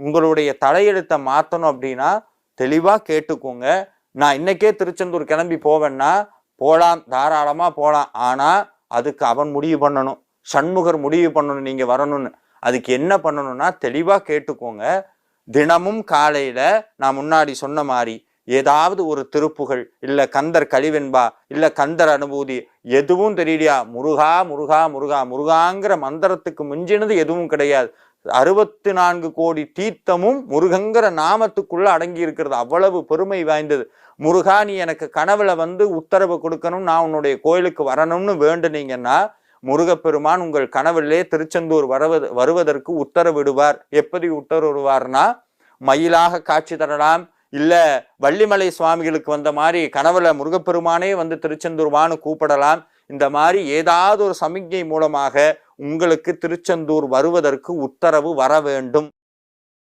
உங்களுடைய தலையெழுத்தை மாற்றணும் அப்படின்னா தெளிவாக கேட்டுக்கோங்க. நான் இன்னைக்கே திருச்செந்தூர் கிளம்பி போவேன்னா போகலாம் தாராளமாக போகலாம் ஆனால் அதுக்கு அவன் முடிவு பண்ணணும். சண்முகர் முடிவு பண்ணணும் நீங்கள் வரணும்னு. அதுக்கு என்ன பண்ணணும்னா தெளிவாக கேட்டுக்கோங்க. தினமும் காலையில் நான் முன்னாடி சொன்ன மாதிரி ஏதாவது ஒரு திருப்புகள் இல்லை கந்தர் கழிவென்பா இல்லை கந்தர் அனுபூதி எதுவும் தெரியலையா? முருகா முருகா முருகா முருகாங்கிற மந்திரத்துக்கு மிஞ்சினது எதுவும் கிடையாது. அறுபத்தி நான்கு கோடி தீர்த்தமும் முருகங்கிற நாமத்துக்குள்ள அடங்கி இருக்கிறது அவ்வளவு பெருமை வாய்ந்தது. முருகா நீ எனக்கு கனவுல வந்து உத்தரவு கொடுக்கணும் நான் உன்னுடைய கோயிலுக்கு வரணும்னு வேண்டுனீங்கன்னா முருகப்பெருமான் உங்கள் கனவிலே திருச்செந்தூர் வரவது வருவதற்கு உத்தரவிடுவார். எப்படி உத்தரவிடுவார்னா மயிலாக காட்சி தரலாம் இல்ல வள்ளிமலை சுவாமிகளுக்கு வந்த மாதிரி கனவுல முருகப்பெருமானே வந்து திருச்செந்தூர் வான்னு கூப்பிடலாம். இந்த மாதிரி ஏதாவது ஒரு சமிக்ஞை மூலமாக உங்களுக்கு திருச்செந்தூர் வருவதற்கு உத்தரவு வர வேண்டும்.